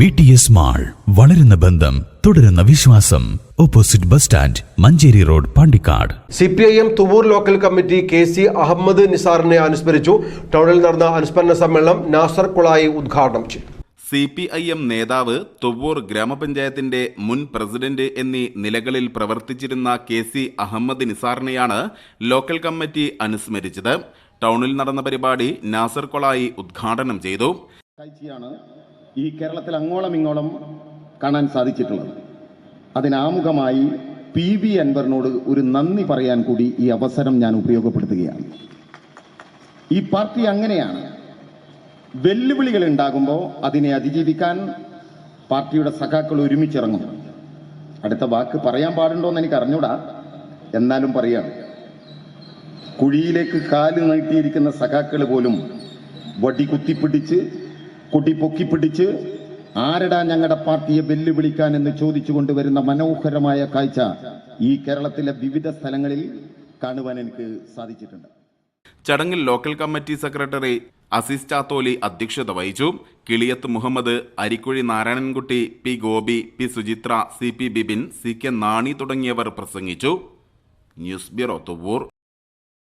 V T S mall വളരുന്ന ബന്ധം തുടരുന്ന വിശ്വാസം. Opposite bus stand Manjeri road Pandikkad. C P I M Thuvvur local committee K C Ahammed നിസാറിനെ അനുസ്മരിച്ചു. ടൗണിൽ നടന്ന അനുസ്മരണ സമ്മേളനം നാസർ കുളായി ഉദ്ഘാടനം ചെയ്തു. സി പി ഐ എം നേതാവ് തുവൂർ ഗ്രാമപഞ്ചായത്തിന്റെ മുൻ പ്രസിഡന്റ് എന്നീ നിലകളിൽ പ്രവർത്തിച്ചിരുന്ന കെ സി അഹമ്മദ് നിസാറിനെയാണ് ലോക്കൽ കമ്മിറ്റി അനുസ്മരിച്ചത്. ടൗണിൽ നടന്ന പരിപാടി നാസർ കൊളായി ഉദ്ഘാടനം ചെയ്തു. ഈ കേരളത്തിൽ അങ്ങോളം ഇങ്ങോളം കാണാൻ സാധിച്ചിട്ടുള്ളത്. അതിനാമുഖമായി പി വി അൻവറിനോട് ഒരു നന്ദി പറയാൻ കൂടി ഈ അവസരം ഞാൻ ഉപയോഗപ്പെടുത്തുകയാണ്. ഈ പാർട്ടി അങ്ങനെയാണ്. വെല്ലുവിളികൾ ഉണ്ടാകുമ്പോൾ അതിനെ അതിജീവിക്കാൻ പാർട്ടിയുടെ സഖാക്കൾ ഒരുമിച്ചിറങ്ങും. അടുത്ത വാക്ക് പറയാൻ പാടുണ്ടോ എന്ന് എനിക്ക് അറിഞ്ഞൂടാ. എന്നാലും പറയാണ് കുഴിയിലേക്ക് കാൽ നീട്ടിയിരിക്കുന്ന സഖാക്കൾ പോലും വടി കുത്തിപ്പിടിച്ച് കൊടി പൊക്കിപ്പിടിച്ച് ആരടാ ഞങ്ങളുടെ പാർട്ടിയെ വെല്ലുവിളിക്കാൻ എന്ന് ചോദിച്ചുകൊണ്ട് വരുന്ന മനോഹരമായ കാഴ്ച ഈ കേരളത്തിലെ വിവിധ സ്ഥലങ്ങളിൽ കാണുവാൻ എനിക്ക് സാധിച്ചിട്ടുണ്ട്. ചടങ്ങിൽ local committee secretary Azeez Chatholi അധ്യക്ഷത വഹിച്ചു. Kiliyath Muhammed Arikkuzhi Narayanankutty P Gopi P Suchithra C P Bibin C K Nani തുടങ്ങിയവർ പ്രസംഗിച്ചു. News bureau Thuvur